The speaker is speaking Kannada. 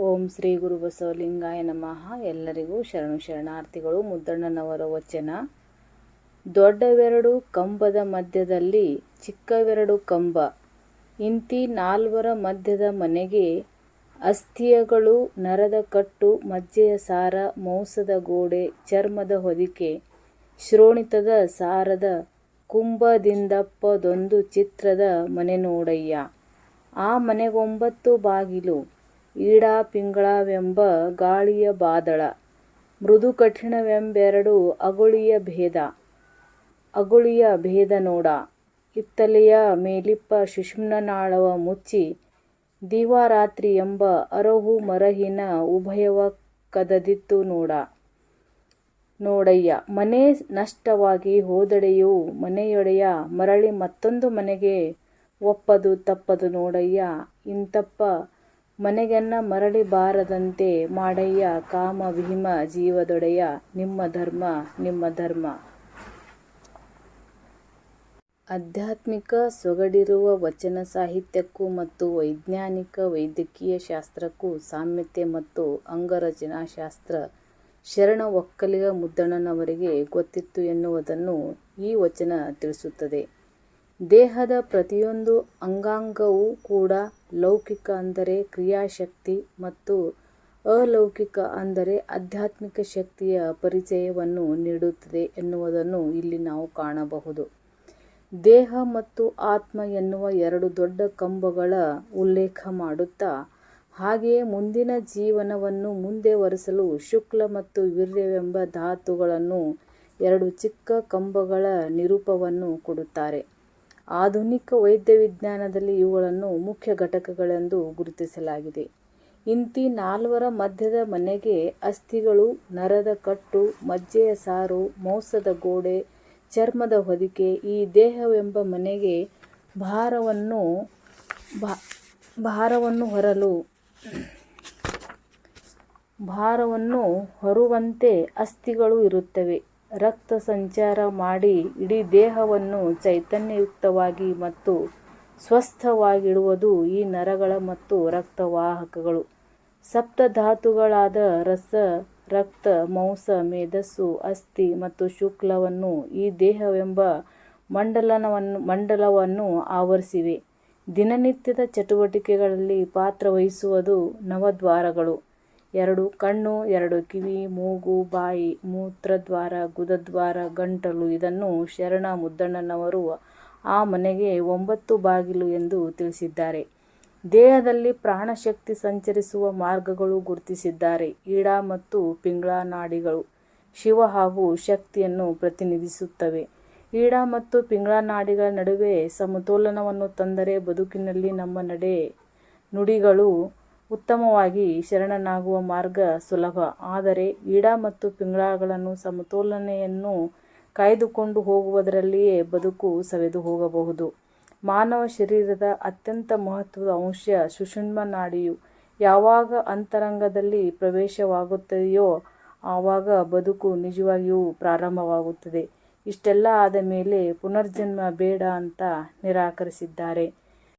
ಓಂ ಶ್ರೀ ಗುರು ಬಸವಲಿಂಗಾಯ ನಮಃ. ಎಲ್ಲರಿಗೂ ಶರಣು ಶರಣಾರ್ಥಿಗಳು, ಮುದ್ದಣ್ಣನವರ ವಚನ. ದೊಡ್ಡವೆರಡು ಕಂಬದ ಮಧ್ಯದಲ್ಲಿ ಚಿಕ್ಕವೆರಡು ಕಂಬ. ಇಂತಿ ನಾಲ್ವರ ಮಧ್ಯದ ಮನೆಗೆ ಅಸ್ಥಿಯಗಳು, ನರದ ಕಟ್ಟು, ಮಜ್ಜೆಯ ಸಾರ, ಮೌಸದ ಗೋಡೆ, ಚರ್ಮದ ಹೊದಿಕೆ, ಶ್ರೋಣಿತದ ಸಾರದ ಕುಂಭದಿಂದಪ್ಪದೊಂದು ಚಿತ್ರದ ಮನೆ ನೋಡಯ್ಯ. ಆ ಮನೆಗೊಂಬತ್ತು ಬಾಗಿಲು. ಈಡ ಪಿಂಗಳವೆಂಬ ಗಾಳಿಯ ಬಾದಳ. ಮೃದು ಕಠಿಣವೆಂಬೆರಡು ಅಗುಳಿಯ ಭೇದ. ಅಗುಳಿಯ ಭೇದ ನೋಡ. ಇತ್ತಲೆಯ ಮೇಲಿಪ್ಪ ಶಿಶುಮ್ನಾಳವ ಮುಚ್ಚಿ ದೀವಾರಾತ್ರಿ ಎಂಬ ಅರಹು ಮರಹಿನ ಉಭಯವ ಕದದಿತ್ತು ನೋಡ. ನೋಡಯ್ಯ, ಮನೆ ನಷ್ಟವಾಗಿ ಹೋದಡೆಯು ಮನೆಯೊಡೆಯ ಮರಳಿ ಮತ್ತೊಂದು ಮನೆಗೆ ಒಪ್ಪದು ತಪ್ಪದು ನೋಡಯ್ಯ, ಇಂತಪ್ಪ ಮನೆಗೆನ್ನ ಮರಳಿ ಬಾರದಂತೆ ಮಾಡಯ್ಯ ಕಾಮ ಭೀಮ ಜೀವದೊಡೆಯ ನಿಮ್ಮ ಧರ್ಮ ನಿಮ್ಮ ಧರ್ಮ ಆಧ್ಯಾತ್ಮಿಕ ಸೊಗಡಿರುವ ವಚನ ಸಾಹಿತ್ಯಕ್ಕೂ ಮತ್ತು ವೈಜ್ಞಾನಿಕ ವೈದ್ಯಕೀಯ ಶಾಸ್ತ್ರಕ್ಕೂ ಸಾಮ್ಯತೆ ಮತ್ತು ಅಂಗರಚನಾಶಾಸ್ತ್ರ ಶರಣ ಒಕ್ಕಲಿಗ ಮುದ್ದಣ್ಣನವರಿಗೆ ಗೊತ್ತಿತ್ತು ಎನ್ನುವುದನ್ನು ಈ ವಚನ ತಿಳಿಸುತ್ತದೆ. ದೇಹದ ಪ್ರತಿಯೊಂದು ಅಂಗಾಂಗವೂ ಕೂಡ ಲೌಕಿಕ ಅಂದರೆ ಕ್ರಿಯಾಶಕ್ತಿ ಮತ್ತು ಅಲೌಕಿಕ ಅಂದರೆ ಆಧ್ಯಾತ್ಮಿಕ ಶಕ್ತಿಯ ಪರಿಚಯವನ್ನು ನೀಡುತ್ತದೆ ಎನ್ನುವುದನ್ನು ಇಲ್ಲಿ ನಾವು ಕಾಣಬಹುದು. ದೇಹ ಮತ್ತು ಆತ್ಮ ಎನ್ನುವ ಎರಡು ದೊಡ್ಡ ಕಂಬಗಳ ಉಲ್ಲೇಖ ಮಾಡುತ್ತಾ, ಹಾಗೆಯೇ ಮುಂದಿನ ಜೀವನವನ್ನು ಮುಂದುವರಿಸಲು ಶುಕ್ಲ ಮತ್ತು ವೀರ್ಯವೆಂಬ ಧಾತುಗಳನ್ನು ಎರಡು ಚಿಕ್ಕ ಕಂಬಗಳ ನಿರೂಪವನ್ನು ಕೊಡುತ್ತಾರೆ. ಆಧುನಿಕ ವೈದ್ಯ ವಿಜ್ಞಾನದಲ್ಲಿ ಇವುಗಳನ್ನು ಮುಖ್ಯ ಘಟಕಗಳೆಂದು ಗುರುತಿಸಲಾಗಿದೆ. ಇಂತಿ ನಾಲ್ವರ ಮಧ್ಯದ ಮನೆಗೆ ಅಸ್ಥಿಗಳು, ನರದ ಕಟ್ಟು, ಮಜ್ಜೆಯ ಸಾರು, ಮೋಸದ ಗೋಡೆ, ಚರ್ಮದ ಹೊದಿಕೆ, ಈ ದೇಹವೆಂಬ ಮನೆಗೆ ಭಾರವನ್ನು ಭಾರವನ್ನು ಹೊರಲು, ಭಾರವನ್ನು ಹೊರುವಂತೆ ಅಸ್ಥಿಗಳು ಇರುತ್ತವೆ. ರಕ್ತ ಸಂಚಾರ ಮಾಡಿ ಇಡೀ ದೇಹವನ್ನು ಚೈತನ್ಯಯುಕ್ತವಾಗಿ ಮತ್ತು ಸ್ವಸ್ಥವಾಗಿಡುವುದು ಈ ನರಗಳ ಮತ್ತು ರಕ್ತವಾಹಕಗಳು. ಸಪ್ತಧಾತುಗಳಾದ ರಸ, ರಕ್ತ, ಮಾಂಸ ಮೇಧಸ್ಸು ಅಸ್ಥಿ ಮತ್ತು ಶುಕ್ಲವನ್ನು ಈ ದೇಹವೆಂಬ ಮಂಡಲನವನ್ನು ಮಂಡಲವನ್ನು ಆವರಿಸಿವೆ. ದಿನನಿತ್ಯದ ಚಟುವಟಿಕೆಗಳಲ್ಲಿ ಪಾತ್ರವಹಿಸುವುದು ನವದ್ವಾರಗಳು. ಎರಡು ಕಣ್ಣು, ಎರಡು ಕಿವಿ, ಮೂಗು, ಬಾಯಿ, ಮೂತ್ರದ್ವಾರ, ಗುದದ್ವಾರ, ಗಂಟಲು ಇದನ್ನು ಶರಣ ಮುದ್ದಣ್ಣನವರು ಆ ಮನೆಗೆ ಒಂಬತ್ತು ಬಾಗಿಲು ಎಂದು ತಿಳಿಸಿದ್ದಾರೆ. ದೇಹದಲ್ಲಿ ಪ್ರಾಣಶಕ್ತಿ ಸಂಚರಿಸುವ ಮಾರ್ಗಗಳು ಗುರುತಿಸಿದ್ದಾರೆ. ಈಡ ಮತ್ತು ಪಿಂಗಳ ನಾಡಿಗಳು ಶಿವ ಹಾಗೂ ಶಕ್ತಿಯನ್ನು ಪ್ರತಿನಿಧಿಸುತ್ತವೆ. ಈಡ ಮತ್ತು ಪಿಂಗಳ ನಾಡಿಗಳ ನಡುವೆ ಸಮತೋಲನವನ್ನು ತಂದರೆ ಬದುಕಿನಲ್ಲಿ ನಮ್ಮ ನಡೆ ನುಡಿಗಳು ಉತ್ತಮವಾಗಿ ಶರಣನಾಗುವ ಮಾರ್ಗ ಸುಲಭ. ಆದರೆ ಈಡ ಮತ್ತು ಪಿಂಗಳಗಳನ್ನು ಸಮತೋಲನೆಯನ್ನು ಕಾಯ್ದುಕೊಂಡು ಹೋಗುವುದರಲ್ಲಿಯೇ ಬದುಕು ಸವೆದು ಹೋಗಬಹುದು. ಮಾನವ ಶರೀರದ ಅತ್ಯಂತ ಮಹತ್ವದ ಅಂಶ ಸುಷುಣ್ಮ ನಾಡಿಯು ಯಾವಾಗ ಅಂತರಂಗದಲ್ಲಿ ಪ್ರವೇಶವಾಗುತ್ತದೆಯೋ ಆವಾಗ ಬದುಕು ನಿಜವಾಗಿಯೂ ಪ್ರಾರಂಭವಾಗುತ್ತದೆ. ಇಷ್ಟೆಲ್ಲ ಆದ ಮೇಲೆ ಪುನರ್ಜನ್ಮ ಬೇಡ ಅಂತ ನಿರಾಕರಿಸಿದ್ದಾರೆ.